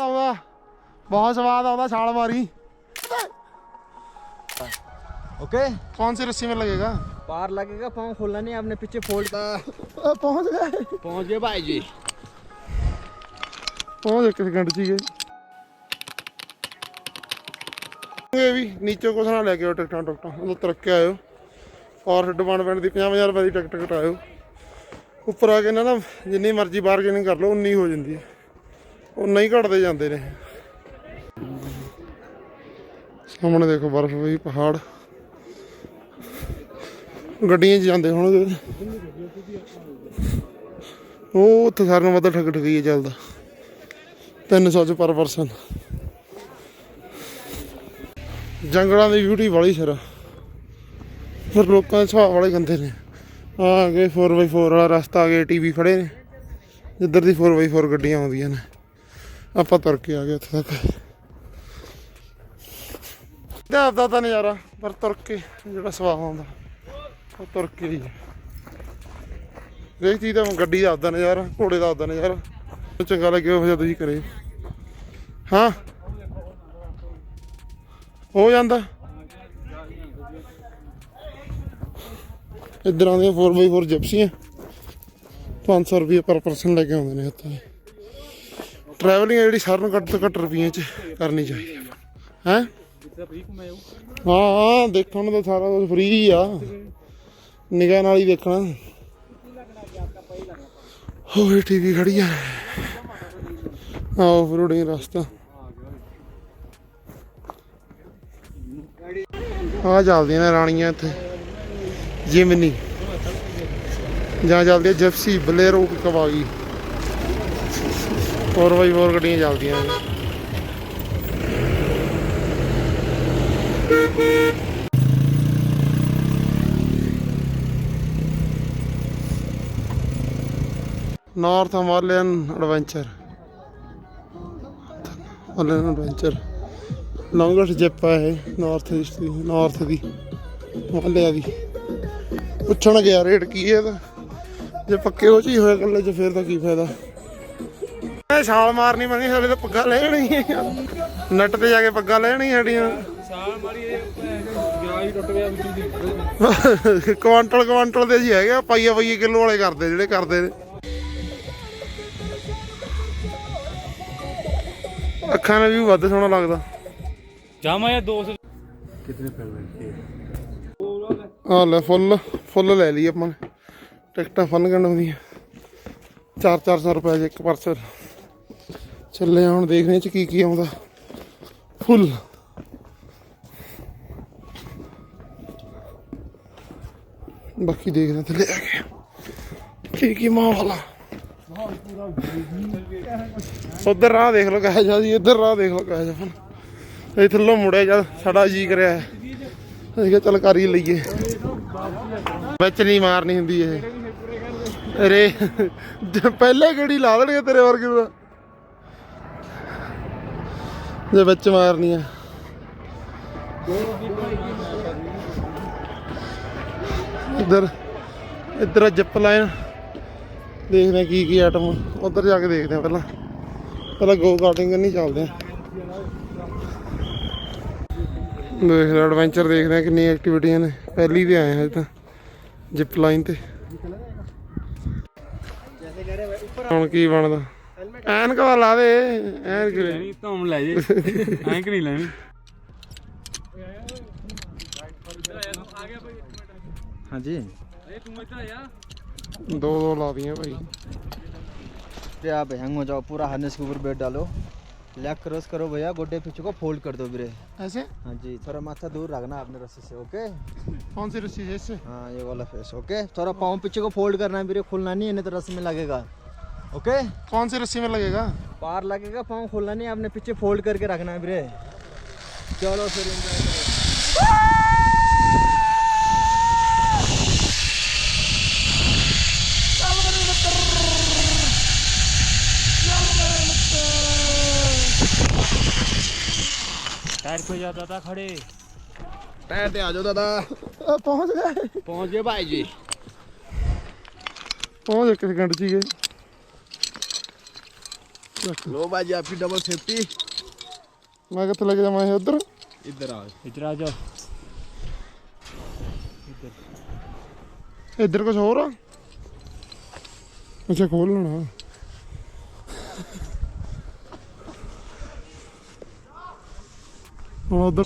ਆਉਂਦਾ ਬਹੁਤ ਸਵਾਦ ਆਉਂਦਾ ਛਾਲ ਮਾਰੀ ओके कौन सी रस्सी में लगेगा पार लगेगा पाँव खोलना नहीं आपने पीछे फोल्ड अ, पहुंच गए पहुंच गए भाई जी पहुंच एक सेकंड ਚ ਹੀ ਗਏ ਇਹ ਵੀ ਨੀਚੇ ਕੁਛ ਨਾ ਲੈ ਕੇ ਆਓ ਟਿਕਟਾਂ ਟਿਕਟਾਂ ਉਹ ਤੁਰ ਕੇ ਆਇਓ ਫੋਰ ਹੈਡ ਬਣ ਬਣ ਦੀ 50000 ਰੁਪਏ ਦੀ ਟਿਕਟ ਕਟਾਇਓ ਉੱਪਰ ਆ ਕੇ ਨਾ ਨਾ ਜਿੰਨੀ ਮਰਜ਼ੀ ਬਾਰਗੇਨਿੰਗ ਕਰ ਲਓ ਉਨੀ ਹੋ ਜਾਂਦੀ ਹੈ ਉਹ ਨਹੀਂ ਘਟਦੇ ਜਾਂਦੇ ਨੇ। ਸਾਹਮਣੇ ਦੇਖੋ ਬਰਫ਼ ਵੀ, ਪਹਾੜ। ਗੱਡੀਆਂ 'ਚ ਜਾਂਦੇ ਹੋਣਗੇ। ਉਹ ਉੱਥੇ ਸਾਰਿਆਂ ਨੂੰ ਵੱਧ ਠੱਗ ਠਗੀਏ ਚੱਲਦਾ। 300 ਚ ਪਰ ਪਰਸਨ ਜੰਗਲਾਂ ਦੀ ਬਿਊਟੀ ਵਾਲੀ ਸਿਰ। ਫਿਰ ਲੋਕਾਂ ਦੇ ਸੁਭਾਅ ਵਾਲੇ ਗੰਦੇ ਨੇ। ਆ ਗਏ 4x4 ਵਾਲਾ ਰਸਤਾ ਆ ਗਏ ਟੀਵੀ ਖੜੇ ਨੇ। ਜਿੱਧਰ ਦੀ 4x4 ਗੱਡੀਆਂ ਆਉਂਦੀਆਂ ਨੇ। ਆਪਾਂ ਤੁਰ ਕੇ ਆ ਗਏ ਉੱਥੇ ਤੱਕ। ਤੇ ਆਪਦਾ ਤਾਂ ਨਜ਼ਾਰਾ, ਪਰ ਤੁਰ ਕੇ ਜਿਹੜਾ ਸਵਾਦ ਆਉਂਦਾ, ਉਹ ਤੁਰ ਕੇ ਹੀ ਇਹ ਚੀਜ਼ ਦਾ ਗੱਡੀ ਦਾ ਆਪਦਾ ਨਜ਼ਾਰਾ, ਘੋੜੇ ਦਾ ਆਪਦਾ ਨਜ਼ਾਰਾ ਚੰਗਾ ਲੱਗਿਆ ਉਹ ਜਿਹਾ ਤੁਸੀਂ ਕਰੇ। ਹਾਂ? ਹੋ ਜਾਂਦਾ। ਇੱਧਰ ਆਉਂਦੀਆਂ 4x4 ਜਿਪਸੀਆਂ 500 ਰੁਪਏ ਪਰ ਪਰਸਨ ਲੈ ਕੇ ਆਉਂਦੇ ਨੇ ਇੱਥੇ ਟਰੈਵਲਿੰਗ ਜਿਹੜੀ ਸਾਰਿਆਂ ਨੂੰ ਘੱਟ ਤੋਂ ਘੱਟ ਰੁਪਈਏ ਚ ਕਰਨੀ ਚਾਹੀਦੀ ਹੈ? ਹੈ, ਹਾਂ, ਦੇਖਣ ਦਾ ਸਾਰਾ ਕੁਝ ਫ੍ਰੀ ਆ। ਨਿਗਾਹ ਨਾਲ ਹੀ ਦੇਖਣਾ। ਹੋਏ ਟੀਵੀ ਖੜੀ ਆ। ਆਫ ਰੋਡਿੰਗ ਰਸਤਾ। ਆ ਚੱਲਦੀਆਂ ਨੇ ਰਾਣੀਆਂ ਇੱਥੇ। ਜਿਮਨੀ। ਜਾਂ ਚੱਲਦੀ ਹੈ ਜਿਪਸੀ, ਬਲੇਰੋ, ਕਵਾਗੀ। 4x4 ਗੱਡੀਆਂ ਚੱਲਦੀਆਂ ਨੇ। North Himalayan adventure Himalayan adventure longest zip ਹੈ ਇਹ ਨਾਰਥ ਈਸਟ ਦੀ ਨਾਰਥ ਦੀ ਹਿਮਾਲਿਆ ਦੀ। ਪੁੱਛਣ ਗਿਆ ਰੇਟ ਕੀ ਹੈ ਇਹਦਾ? ਜੇ ਪੱਕੇ ਉਹ ਚ ਹੀ ਹੋਇਆ ਕੱਲੇ ਚ, ਫੇਰ ਤਾਂ ਕੀ ਫਾਇਦਾ? ਇਹ ਛਾਲ ਮਾਰਨੀ ਬਣੀ ਸਾਡੇ ਤਾਂ ਪੱਗਾਂ ਲੈਣੀ ਨੈਟ ਤੇ ਜਾ ਕੇ ਪੱਗਾਂ ਲੈਣੀ ਸਾਡੀਆਂ। ਸਾਲ ਮਾਰੀ ਗਿਆ ਹੀ ਟੁੱਟ ਗਿਆ ਵਿੱਚ ਦੀ। ਕੁਆਂਟਲ ਕੁਆਂਟਲ ਦੇ ਜੀ ਹੈਗੇ ਆ, ਪਾਈਆ ਪਾਈਏ ਕਿਲੋ ਵਾਲੇ ਕਰਦੇ ਜਿਹੜੇ ਕਰਦੇ ਨੇ। ਅੱਖਾਂ ਨਾਲ ਵੀ ਵੱਧ ਸੋਹਣਾ ਲੱਗਦਾ। ਜਾਮਾ ਇਹ 200 ਆ ਲੈ ਫੁੱਲ ਫੁੱਲ ਲੈ ਲਈ ਆਪਾਂ ਨੇ। ਟਿਕਟਾਂ ਫਨ ਗਣ ਹੁੰਦੀਆਂ। 4-400 ਰੁਪਏ ਇੱਕ ਪਰਸਨ ਚੱਲੇ ਹੁਣ ਦੇਖਦੇ ਚ ਕੀ ਕੀ ਆਉਂਦਾ। ਫੁੱਲ। ਬਾਕੀ ਦੇਖਦੇ ਥੱਲੇ ਆ ਕੇ। ਕੀ ਕੀ ਮਾਹੌਲ ਆ। ਉਧਰ ਰਾਹ ਦੇਖ ਲਓ ਕਹੇ ਜਾ ਜੀ, ਇੱਧਰ ਰਾਹ ਦੇਖ ਲਓ ਕਹੇ ਜਾ ਇਹ ਥੱਲੋਂ ਮੁੜਿਆ ਜਦ ਸਾਡਾ ਜੀ ਕਰਿਆ ਅਸੀਂ ਕਿਹਾ ਚੱਲ ਕਰ ਹੀ ਲਈਏ। ਵਿੱਚ ਨਹੀਂ ਮਾਰਨੀ ਹੁੰਦੀ ਇਹ। ਅਰੇ ਜੇ ਪਹਿਲੇ ਕਿਹੜੀ ਲਾ ਦੇਣਗੇ ਤੇਰੇ ਵਰਗੇ ਨੂੰ? ਤਾਂ। ਵਿੱਚ ਮਾਰਨੀ ਆ ਇੱਧਰ ਇੱਧਰ ਜਿਪ ਲਾਈਨ ਦੇਖਦੇ ਕੀ ਕੀ ਆਈਟਮ ਉਧਰ ਜਾ ਕੇ ਦੇਖਦੇ ਆ ਪਹਿਲਾਂ। ਪਹਿਲਾਂ ਗੋ ਕਾਰਟਿੰਗ ਕਰਨੀ ਚੱਲਦੇ ਆ ਦੇਖ ਲੈ ਐਡਵੈਂਚਰ ਦੇਖਦੇ ਆ ਕਿੰਨੀ ਐਕਟੀਵਿਟੀਆਂ ਨੇ। ਪਹਿਲੀ ਤੇ ਆਏ ਹਾਂ ਹਜੇ ਤਾਂ ਜਿਪ ਲਾਈਨ ਤੇ। ਹੁਣ ਕੀ ਬਣਦਾ? ਐਨਕ ਵਾ ਲਾ ਦੇ ਐਨਕ ਲੈ। ਲੈਣੀ ਧੂਮ ਲੈ ਜੇ ਐਂ ਕਿ ਨਹੀਂ ਲੈਣੀ हाँ जी ਇਹ ਤੂੰ ਇੱਧਰ ਆ ਜਾ ਦੋ ਦੋ ਲਾ ਦੀਆਂ ਭਾਈ फिर आप हैंग हो जाओ पूरा हार्नेस के ऊपर बैठ डालो लेग क्रॉस करो भैया गोड्डे पीछे को फोल्ड कर दो ਵੀਰੇ ऐसे हाँ जी थोड़ा माथा दूर रखना अपने रस्सी से ओके कौन सी रस्सी है इससे हाँ ये वाला फेस ओके थोड़ा पाँव पीछे को फोल्ड करना है ਵੀਰੇ खुलना नहीं है नहीं तो रस्सी में लगेगा ओके कौन सी रस्सी में लगेगा? पार लगेगा पाँव खोलना नहीं आपने पीछे फोल्ड करके रखना है चलो फिर टायर पे जाता था खड़े। टायर पे आ जाओ दादा। पहुँच गए। पहुँच गए भाई जी। पहुँच एक सेकंड जी गए ਲੋ ਬਾਜੀ ਆਪੀ ਡਬਲ ਸੇਫਟੀ ਮੈਂ ਕਿੱਥੇ ਲੱਗ ਜਾਵਾਂ ਇਹ ਉਧਰ? ਇੱਧਰ ਆ। ਇੱਧਰ ਆ ਜਾ ਇੱਧਰ ਇੱਧਰ ਕੁਝ ਹੋਰ ਆ? ਅੱਛਾ ਖੋਲ ਲੈਣਾ। ਹੁਣ ਉਧਰ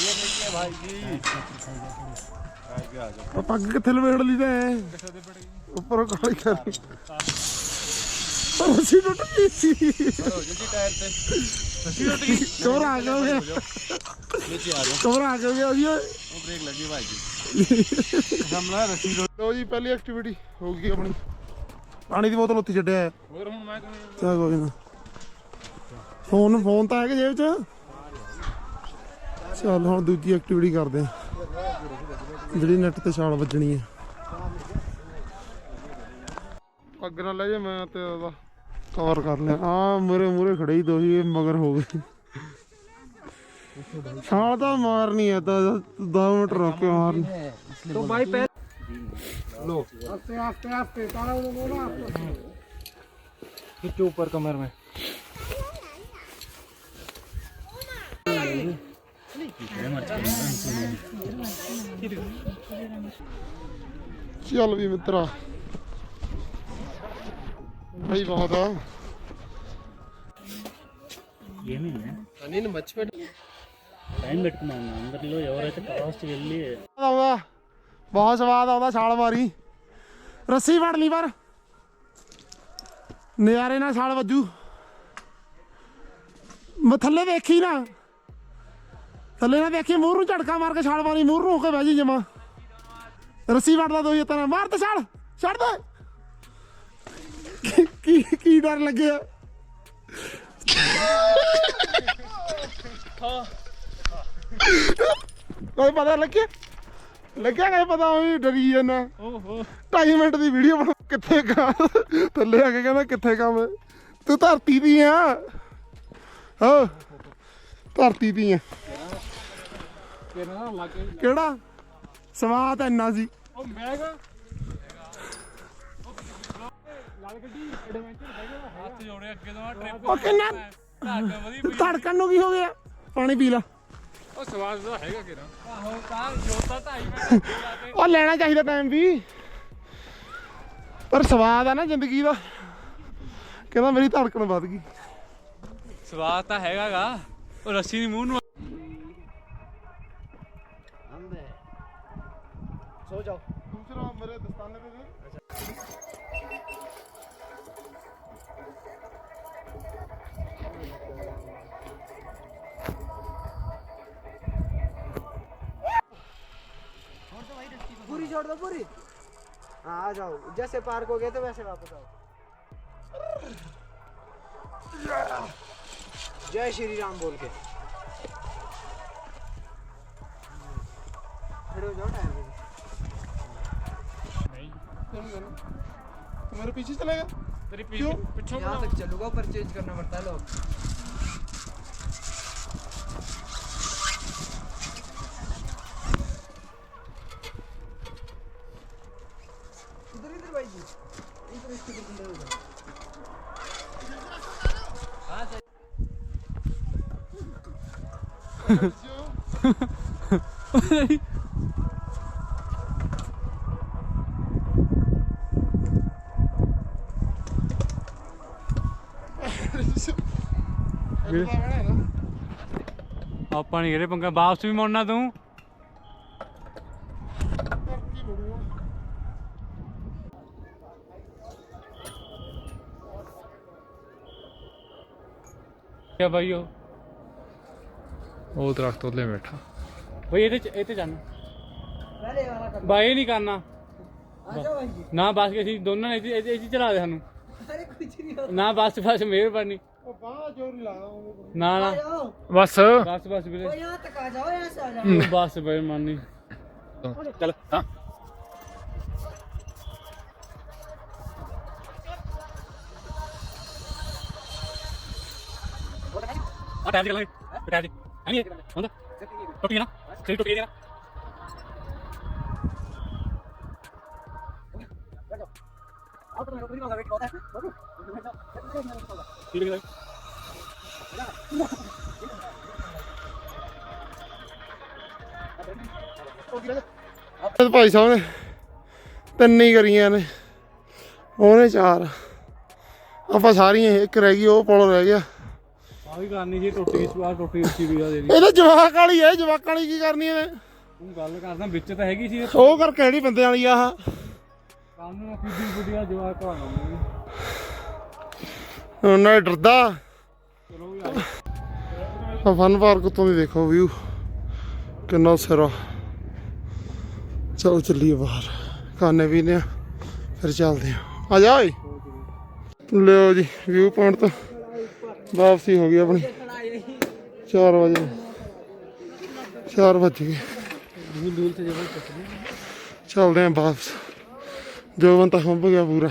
ਇਹ ਨਹੀਂ ਹੈ ਭਾਈ ਜੀ। ਪੱਗ ਕਿੱਥੇ ਲਵੇੜ ਲਈ ਤੇ? ਉੱਪਰ ਕਾਲੀ ਕਾਲੀ। ਉਹ ਸੀ ਟੁੱਟ ਗਈ ਸੀ। ਜੀ ਟਾਇਰ ਤੇ ਸੀ ਟੁੱਟ ਗਈ ਕਮਰਾ ਆ ਗਿਆ ਨੀਚੇ ਆ ਗਿਆ। ਕਮਰਾ ਆ ਬ੍ਰੇਕ ਲੱਗੀ ਭਾਈ ਜੀ ਹਮਲਾ ਰੱਸੀ ਲੋ ਜੀ ਪਹਿਲੀ ਐਕਟੀਵਿਟੀ ਹੋ ਗਈ ਆਪਣੀ। ਪਾਣੀ ਦੀ ਬੋਤਲ ਉੱਤੇ ਛੱਡਿਆ ਹੋਰ ਹੁਣ ਮੈਂ ਕਹਿੰਦਾ ਚਾ ਕੋਈ ਨਾ। ਫੋਨ ਫੋਨ ਤਾਂ ਹੈ ਕਿ ਜੇਬ ਚ। ਹੁਣ ਦੂਜੀ ਐਕਟੀਵਿਟੀ ਕਰਦੇ ਜਿਹੜੀ ਨੈਟ ਤੇ ਛਾਲ ਵੱਜਣੀ ਹੈ ਪੱਗ ਨਾਲ ਲੈ ਜਾ ਮੈਂ ਤੇ ਉਹਦਾ ਕਵਰ ਕਰ ਲਿਆ ਆ ਮੇਰੇ ਮੂਰੇ ਖੜੇ ਹੀ ਦੋ ਹੀ ਇਹ ਮਗਰ ਹੋ ਗਏ ਛਾਲ ਤਾਂ ਮਾਰਨੀ ਹੈ ਤਾਂ 10 ਮਿੰਟ ਰੁਕ ਕੇ ਮਾਰਨੀ तो भाई पहले खींचो ऊपर कमर में ਚੱਲ ਵੀ ਮਿੱਤਰਾ ਭਾਈ ਬਹੁਤ ਆ నేను మర్చిపోయి టైం పెట్టుకున్నాను అందరిలో ఎవరైతే ఫాస్ట్ వెళ్ళి ਆਉਂਦਾ ਬਹੁਤ ਸਵਾਦ ਆਉਂਦਾ ਛਾਲ ਮਾਰੀ ਰੱਸੀ ਫੜ ਲਈ ਪਰ ਨਜ਼ਾਰੇ ਨਾਲ ਛਾਲ ਵੱਜੂ ਮੈਂ ਥੱਲੇ ਦੇਖੀ ਨਾ ਥੱਲੇ ਨਾ ਦੇਖੀ ਮੂੰਹ ਨੂੰ ਝਟਕਾ ਮਾਰ ਕੇ ਛਾਲ ਮਾਰੀ ਮੂੰਹ ਨੂੰ ਹੋ ਕੇ ਬਹਿ ਜੀ ਜਮਾ। ਰੱਸੀ ਫੜਦਾ ਦੋ ਜਤਾਂ ਨਾਲ ਮਾਰ ਤੇ ਛਾਲ ਛੱਡ ਦੇ। ਕੀ- ਕੀ ਡਰ ਲੱਗਿਆ? ਕੋਈ ਪਤਾ ਲੱਗਿਆ? ਲੱਗਿਆ ਕਿ ਪਤਾ? ਉਹ ਡਰੀ ਜਾਂਦਾ। ओहो 2 ਮਿੰਟ ਦੀ ਵੀਡੀਓ ਬਣਾ। ਕਿੱਥੇ ਕੰਮ ਥੱਲੇ ਆ ਕੇ ਕਹਿੰਦਾ ਕਿੱਥੇ ਕੰਮ ਤੂੰ ਧਰਤੀ ਦੀ ਆ। ਹਾਂ। ਧਰਤੀ ਦੀ ਆ। ਕਿਹੜਾ? ਸਵਾਦ ਇੰਨਾ ਸੀ। ਉਹ ਮੈਂ ਲਾਲ ਗੱਡੀ ਐਡਵੈਂਚਰ ਹੈਗਾ ਹੱਥ ਜੋੜੇ ਅੱਗੇ ਤੋਂ ਟ੍ਰਿਪ ਉਹ ਲੈਣਾ ਚਾਹੀਦਾ ਟਾਈਮ ਵੀ। ਪਰ ਸਵਾਦ ਆ ਨਾ ਜ਼ਿੰਦਗੀ ਦਾ। ਕਹਿੰਦਾ ਮੇਰੀ ਧੜਕਣ ਵੱਧ ਗਈ। ਸਵਾਦ ਤਾਂ ਹੈਗਾਗਾ। ਉਹ ਰੱਸੀ ਦੀ ਮੂੰਹ ਨੂੰ सो जाओ। दूसरा मेरे दस्ताने पे पूरी छोड़ दो पूरी। हाँ आ जाओ। जैसे पार्क हो गए तो वैसे वापस आओ। जय श्री राम बोल के। तो मेरे पीछे चलेगा? तेरे पीछे पीछे यहाँ तक चलूँगा पर चेंज करना पड़ता है लोग। हाँ, Hey! ਵੀਰ ਆਪਾਂ ਨਹੀਂ ਇਹਦੇ ਪੰਗਾ ਵਾਪਸ ਵੀ ਮੁੜਨਾ ਤੂੰ? ਕਿਆ ਬਾਈ ਉਹ? ਉਹ ਦਰਖਤ ਉੱਲੇ ਬੈਠਾ। ਬਈ ਇਹਦੇ ਚ ਇਹ ਤੇ ਜਾਣਾ। ਬਾਈ ਨਹੀਂ ਕਰਨਾ। ਨਾ ਬਸ ਅਸੀਂ ਦੋਨਾਂ ਨੇ ਇਹ ਚਲਾ ਦੇ ਸਾਨੂੰ। ਨਾ ਬਸ ਬਸ ਮਿਹਰਬਾਨੀ। ਨਾ ਨਾ ਬਸ ਬਸ ਬਸ ਵੀਰੇ ਯਹਾਂ ਤੱਕ ਆ ਜਾਓ ਯਹਾਂ ਸੇ ਆ ਜਾਓ ਬਸ ਬਈ ਮਾਨੀ ਚਲ ਹਾਂ ਆ ਟਾਈਮ ਚੱਲਾਂਗੇ ਟਾਈਮ ਜੀ ਹੈ ਨਹੀਂ ਹੁੰਦਾ ਟੁੱਟੀ ਨਾ ਸਹੀ ਟੁੱਟੀ ਨਾ ਆਟੋ ਮੇਰੇ ਕੋਲ ਨਹੀਂ ਆਉਂਦਾ ਵੇਟ ਕਰਦਾ ਠੀਕ ਹੈ ਤੇ ਭਾਈ ਸਾਹਿਬ ਨੇ ਤਿੰਨ ਹੀ ਕਰੀਆਂ ਨੇ। ਉਹਨੇ ਚਾਰ। ਆਪਾਂ ਸਾਰੀਆਂ ਇੱਕ ਰਹਿ ਗਈ ਉਹ ਪੁਲ ਰਹਿ ਗਿਆ। ਆ ਵੀ ਕਰਨੀ ਸੀ ਟੁੱਟੀ ਆ ਟੁੱਟੀ ਉੱਚੀ ਵੀ ਆ ਦੇ। ਇਹਦੇ ਜਵਾਕ ਵਾਲੀ ਹੈ ਜਵਾਕਾਂ ਵਾਲੀ ਕੀ ਕਰਨੀ ਹੈ ਤੂੰ ਗੱਲ ਕਰਦਾ ਵਿੱਚ ਤਾਂ ਹੈਗੀ ਸੀ। ਉਹ ਕਰ ਕਿਹੜੀ ਬੰਦੇ ਵਾਲੀ ਆ? ਆਹ ਕੰਨ ਨੂੰ ਕਿੱਡੀ ਬੁੱਢੀਆਂ ਜਵਾਕ ਕਹਾਂਗੇ ਉਹਨਾਂ ਡਰਦਾ। ਆ ਫਨ ਪਾਰਕ ਤੋਂ ਵੀ ਦੇਖੋ ਵਿਊ ਕਿੰਨਾ ਸਿਰਾ। ਚਲੋ ਚੱਲੀਏ ਬਾਹਰ। ਖਾਣੇ ਵੀ ਨੇ ਫਿਰ ਚੱਲਦੇ ਆ। ਆ ਜਾ ਓਏ। ਲਓ ਜੀ ਵਿਊ ਪੁਆਇੰਟ ਤੋਂ ਵਾਪਸੀ ਹੋ ਗਈ ਆਪਣੀ। 4 ਵਜੇ। 4 ਵਜੇ ਚੱਲਦੇ ਆ ਵਾਪਸ। ਜੋ ਬੰਤਾ ਹੰਬ ਗਿਆ ਪੂਰਾ।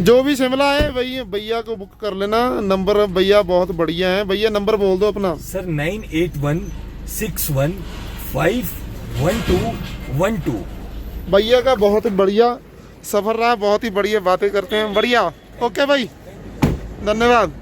जो भी शिमला है वही भैया को बुक कर लेना। नंबर भैया बहुत बढ़िया है। भैया नंबर बोल दो अपना। Sir nine eight one six one five one two one two भैया का बहुत ही बढ़िया सफ़र रहा बहुत ही बढ़िया बातें करते हैं। बढ़िया। ओके भाई। धन्यवाद।